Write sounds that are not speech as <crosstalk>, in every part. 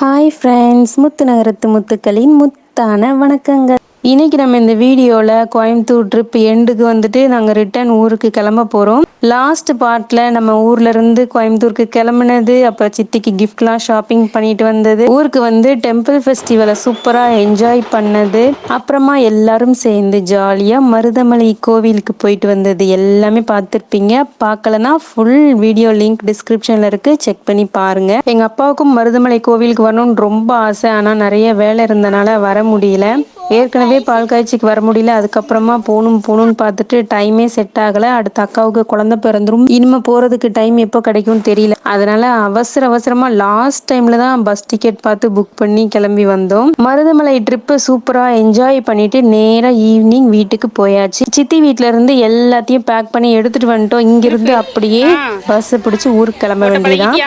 Hi friends முத்து நகரத்து முத்துக்களின் முத்தான வணக்கங்கள். இன்னைக்கு நம்ம இந்த வீடியோவில் கோயம்புத்தூர் ட்ரிப் எண்டுக்கு வந்துட்டு நாங்கள் ரிட்டர்ன் ஊருக்கு கிளம்ப போகிறோம் லாஸ்ட் பார்ட்டில் நம்ம ஊர்லேருந்து கோயம்புத்தூருக்கு கிளம்புனது அப்புறம் சித்திக்கு கிஃப்ட்லாம் ஷாப்பிங் பண்ணிட்டு வந்தது. ஊருக்கு வந்து டெம்பிள் ஃபெஸ்டிவலை சூப்பராக என்ஜாய் பண்ணது. அப்புறமா எல்லாரும் சேர்ந்து ஜாலியாக மருதமலை கோவிலுக்கு போயிட்டு வந்தது. எல்லாமே பார்த்துருப்பீங்க. பார்க்கலனா ஃபுல் வீடியோ லிங்க் டிஸ்கிரிப்ஷனில் இருக்குது செக் பண்ணி பாருங்கள் எங்கள் அப்பாவுக்கும் மருதமலை கோவிலுக்கு வரணும்னு ரொம்ப ஆசை. ஆனால் நிறைய வேலை இருந்தனால வர முடியல. ஏற்கனவே பால் காய்ச்சிக்கு வர முடியல. அதுக்கப்புறமா போகணும் போகணும்னு பார்த்துட்டு டைமே செட் ஆகலை. அடுத்த அக்காவுக்கு குழந்தை பிறந்துரும். இனிமே போகிறதுக்கு டைம் எப்போ கிடைக்கும்னு தெரியல. அதனால அவசர அவசரமாக லாஸ்ட் டைமில் தான் பஸ் டிக்கெட் பார்த்து புக் பண்ணி கிளம்பி வந்தோம். மருதமலை ட்ரிப்பு சூப்பராக என்ஜாய் பண்ணிட்டு நேராக ஈவினிங் வீட்டுக்கு போயாச்சு. சித்தி வீட்டில இருந்து எல்லாத்தையும் பேக் பண்ணி எடுத்துட்டு வந்துட்டோம். இங்கிருந்து அப்படியே பஸ் பிடிச்சி ஊருக்கு கிளம்ப வேண்டியதான்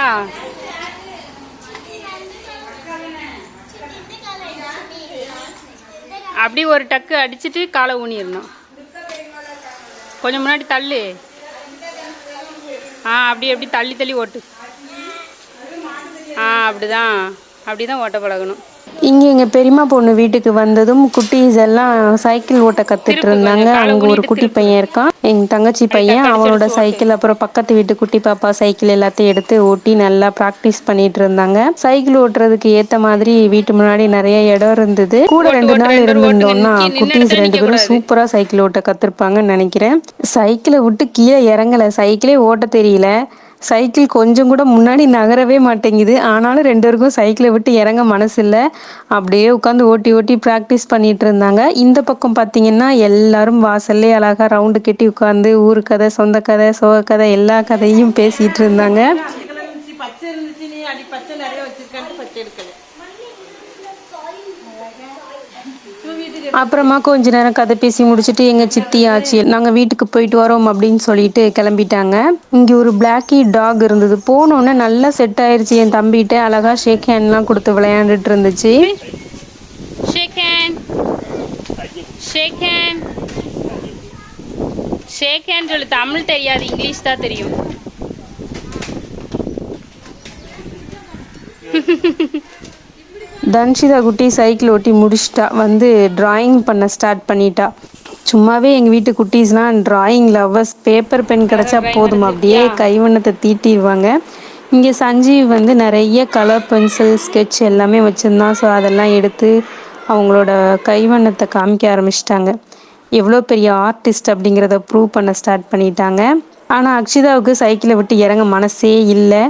அப்படி ஒரு டக்கு அடிச்சிட்டு காலை ஊனிடணும். கொஞ்சம் முன்னாடி தள்ளு. ஆ அப்படி அப்படி தள்ளி தள்ளி ஓட்டு. ஆ அப்படிதான். அப்படிதான் ஓட்ட பழகணும். இங்க எங்க பெரியம்மா பொண்ணு வீட்டுக்கு வந்ததும் குட்டீஸ் எல்லாம் சைக்கிள் ஓட்ட திருப்பு இருந்தாங்க. அங்க ஒரு குட்டி. பையன் இருக்கான். எங்க தங்கச்சி பையன் அவனோட சைக்கிள் அப்புறம் பக்கத்து வீட்டு குட்டி பாப்பா சைக்கிள் எல்லாத்தையும் எடுத்து ஓட்டி நல்லா பிராக்டிஸ் பண்ணிட்டு இருந்தாங்க. சைக்கிள் ஓட்டுறதுக்கு ஏத்த மாதிரி வீட்டு முன்னாடி நிறைய இடம் இருந்தது. கூட ரெண்டு நாள் இருந்திருந்தோம்னா குட்டீஸ் ரெண்டு பேரும் நிக்கக்கூடாது. சூப்பரா சைக்கிள் ஓட்ட கத்துருப்பாங்கன்னு நினைக்கிறேன். சைக்கிளை விட்டு கீழே இறங்கல. சைக்கிளே ஓட்ட தெரியல. சைக்கிள் கொஞ்சம் கூட முன்னாடி நகரவே மாட்டேங்குது. ஆனாலும் ரெண்டு பேருக்கும் சைக்கிளை விட்டு இறங்க மனசு இல்லை அப்படியே உட்காந்து ஓட்டி ஓட்டி ப்ராக்டிஸ் பண்ணிட்டு இருந்தாங்க. இந்த பக்கம் பார்த்தீங்கன்னா எல்லாரும் வாசல்லே அழகாக ரவுண்டு கட்டி உட்காந்து ஊர் கதை சொந்த கதை சோக கதை எல்லா கதையும் பேசிகிட்டு இருந்தாங்க. பச்சை இருந்துச்சு நீ அடி பச்சை நிறைய வச்சிருக்கான்ட்டு பச்சை எடுக்கல. அப்புறமா கொஞ்ச நேரம் கதை பேசி முடிச்சுட்டு எங்க சித்தி ஆச்சு நாங்க வீட்டுக்கு போயிட்டு வரோம் அப்படின்னு சொல்லிட்டு கிளம்பிட்டாங்க. இங்க ஒரு பிளாக்கி டாக் இருந்தது. போனோன்னே நல்லா செட் ஆயிருச்சு. என் தம்பிகிட்ட அழகா ஷேக் ஹேண்ட்லாம் கொடுத்து விளையாண்டுட்டு இருந்துச்சு. Shake hand shake hand shake hand சொல்லு. தமிழ் தெரியாது. இங்கிலீஷ் தான் தெரியும். <laughs> தன்ஷிதா குட்டி சைக்கிள் ஓட்டி முடிச்சிட்டா. வந்து டிராயிங் பண்ண ஸ்டார்ட் பண்ணிட்டா. சும்மாவே எங்கள் வீட்டு குட்டீஸ்லாம் டிராயிங் லவ்வர்ஸ் பேப்பர் பென் கிடச்சா போதும். அப்படியே கைவண்ணத்தை தீட்டிடுவாங்க இங்கே சஞ்சீவ் வந்து நிறைய கலர் பென்சில் ஸ்கெட்ச் எல்லாமே வச்சுருந்தான் ஸோ அதெல்லாம் எடுத்து அவங்களோட கைவண்ணத்தை காமிக்க ஆரம்பிச்சிட்டாங்க. எவ்வளோ பெரிய ஆர்டிஸ்ட் அப்படிங்கிறத ப்ரூவ் பண்ண ஸ்டார்ட் பண்ணிட்டாங்க. ஆனால் அக்ஷிதாவுக்கு சைக்கிளை விட்டு இறங்க மனசே இல்லை.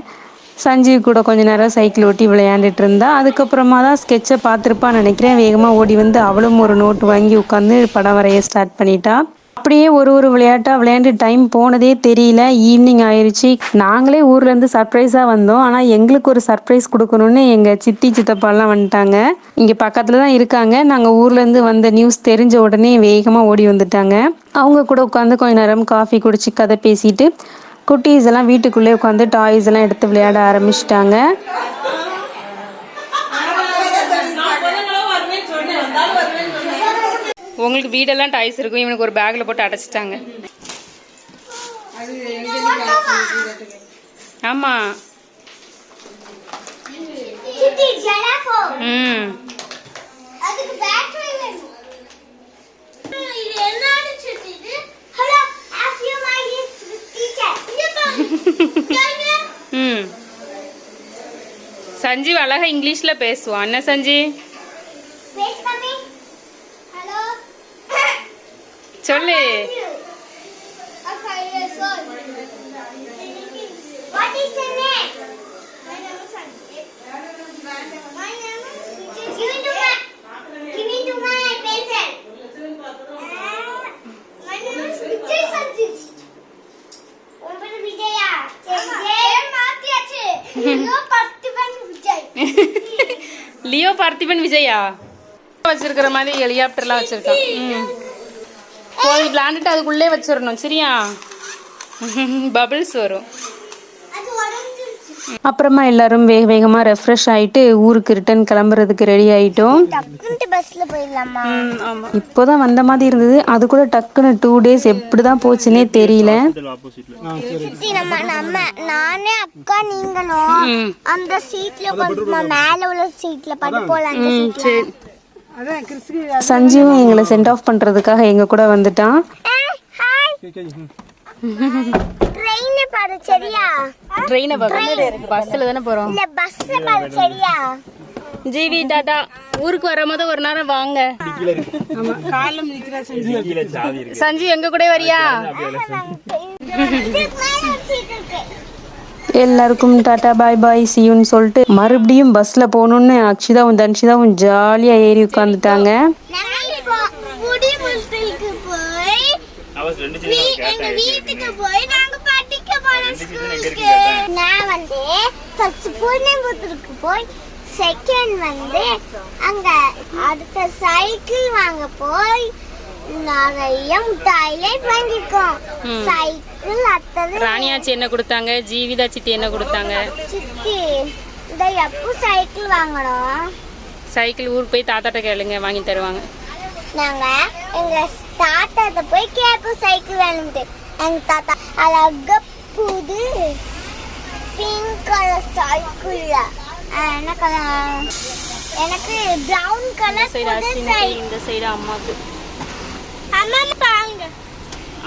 சஞ்சீவ் கூட கொஞ்ச நேரம் சைக்கிள் ஓட்டி விளையாண்டுட்டு இருந்தா அதுக்கப்புறமா தான் ஸ்கெட்சை பார்த்துருப்பான்னு நினைக்கிறேன். வேகமாக ஓடி வந்து அவளும் ஒரு நோட்டு வாங்கி உட்காந்து படம் வரைய ஸ்டார்ட் பண்ணிட்டா. அப்படியே ஒரு ஒரு விளையாட்டாக விளையாண்டு டைம் போனதே தெரியல. ஈவினிங் ஆயிடுச்சு நாங்களே ஊர்லேருந்து சர்ப்ரைஸாக வந்தோம். ஆனால் எங்களுக்கு ஒரு சர்ப்ரைஸ் கொடுக்கணும்னு எங்கள் சித்தி சித்தப்பாலாம் வந்துட்டாங்க. இங்கே பக்கத்தில் தான் இருக்காங்க. நாங்கள் ஊர்லேருந்து வந்த நியூஸ் தெரிஞ்ச உடனே வேகமாக ஓடி வந்துட்டாங்க. அவங்க கூட உட்காந்து கொஞ்ச நேரம் காஃபி குடிச்சு கதை பேசிட்டு குட்டீஸ் எல்லாம் வீட்டுக்குள்ளே உட்காந்து டாய்ஸ் எல்லாம் எடுத்து விளையாட ஆரம்பிச்சிட்டாங்க. உங்களுக்கு வீடெல்லாம் டாய்ஸ் இருக்கும். இவனுக்கு ஒரு பேக்ல போட்டு அடைச்சிட்டாங்க. ஆமா. சித்தி ஜெலாஃபோ. ம் அதுக்கு பேட்டரி வேணும் இது என்னன்னு சித்தி இது hello of you my teacher இங்க பாருங்க ம் சஞ்சீவ் அழகா இங்கிலீஷ்ல பேசுவான் என்ன சஞ்சீவ்? சொல்லு. What <laughs> Leo Parthiban Vijaya? வச்சிருக்கிற மாதிரி ஹெலிகாப்டர்லாம் வச்சிருக்கான். ம். போய் விளாண்டுட்டு அதுக்குள்ளே வச்சிடணும் சரியா? <laughs> பபிள்ஸ் வரும். அப்புறமா எல்லாரும் வேக வேகமாக ரெஃப்ரெஷ் ஆயிட்டு ஊருக்கு ரிட்டர்ன் கிளம்புறதுக்கு ரெடி ஆயிட்டோம். டக்குன்ட்டு பஸ்ல போயிடலாமா? ம் ஆமாம் இப்போதான் வந்த மாதிரி இருந்தது. அது கூட டக்குன்னு டூ டேஸ் எப்படி தான் போச்சுன்னே தெரியல. சித்தி நம்ம நம்ம நானே அக்கா நீங்களும் அந்த சீட்ல மேல உள்ள சீட்ல பட்டு போலாம் சஞ்சீவும் எங்களை சென்ட் ஆஃப் பண்ணுறதுக்காக எங்கள் கூட வந்துட்டான். பாரு சரியா ட்ரெயினை பார்க்க பஸ்ஸில் தானே போகிறோம் இல்ல பஸ்ல பாரு சரியா ஜிவி டாடா ஊருக்கு வரும்போது ஒரு நேரம் வாங்க. ஆமா காலம் நிக்கிறா செஞ்சு. சஞ்சு எங்க கூட வரியா? எல்லாருக்கும் டாட்டா பாய் பாய் சியூன்னு சொல்லிட்டு மறுபடியும் பஸ்ஸில் போகணுன்னு அக்ஷிதாவும் தன்ஷிதாவும் ஜாலியாக ஏறி உட்காந்துட்டாங்க எங்க வீட்டுக்கு போய் நாங்க நான் வந்து ஃபர்ஸ்ட் பூர்ணிபுத்தூருக்கு போய் செகண்ட் வந்து அங்க அடுத்த சைக்கிள் வாங்க போய் நிறைய முட்டாயிலே வாங்கிருக்கோம் சைக்கிள் அத்தது ராணியாச்சி என்ன கொடுத்தாங்க? ஜீவிதா சித்தி என்ன கொடுத்தாங்க? சித்தி இந்த எப்போ சைக்கிள் வாங்கணும் சைக்கிள் ஊருக்கு போய் தாத்தாட்ட கேளுங்க வாங்கி தருவாங்க. நாங்க எங்க தாத்தாட்ட போய் கேட்போம் சைக்கிள் வேணும்ட்டு. எங்க தாத்தா அழகா புது பிங்க் கலர் சைக்கிள்ல என்ன கலர் எனக்கு பிரவுன் கலர் சைக்கிள் இந்த சைடு அம்மாவுக்கு அம்மா பாருங்க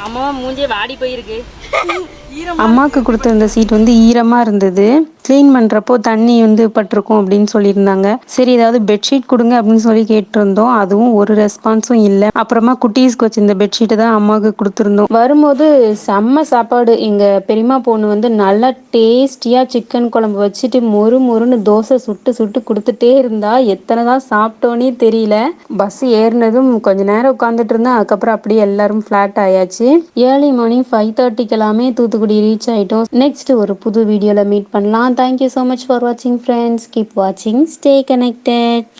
அம்மாவா மூஞ்சே வாடி போயிருக்கு. <laughs> அம்மாவுக்கு கொடுத்துருந்த சீட் வந்து ஈரமாக இருந்தது. க்ளீன் பண்ணுறப்போ தண்ணி வந்து பட்டிருக்கும் அப்படின்னு சொல்லியிருந்தாங்க. சரி ஏதாவது பெட்ஷீட் கொடுங்க அப்படின்னு சொல்லி கேட்டிருந்தோம். அதுவும் ஒரு ரெஸ்பான்ஸும் இல்லை. அப்புறமா குட்டீஸ்க்கு வச்சிருந்த பெட்ஷீட்டை தான் அம்மாவுக்கு கொடுத்துருந்தோம். வரும்போது செம்ம சாப்பாடு. எங்கள் பெரியம்மா பொண்ணு வந்து நல்லா டேஸ்டியாக சிக்கன் குழம்பு வச்சுட்டு மொறு மொறுன்னு தோசை சுட்டு சுட்டு கொடுத்துட்டே இருந்தா எத்தனை தான் சாப்பிட்டோன்னே தெரியல. பஸ் ஏறினதும் கொஞ்ச நேரம் உட்காந்துட்டு இருந்தேன். அதுக்கப்புறம் அப்படியே எல்லாரும் ஃப்ளாட் ஆயாச்சு. ஏர்லி மார்னிங் ஃபைவ் தேர்ட்டிக்கு எல்லாமே தூத்துக்குடி ரீச் ஆயிட்டோம். நெக்ஸ்ட் ஒரு புது வீடியோவில் மீட் பண்ணலாம். தேங்க்யூ ஸோ மச் ஃபார் வாட்சிங் ஃப்ரெண்ட்ஸ் கீப் வாட்சிங் ஸ்டே கனெக்டட்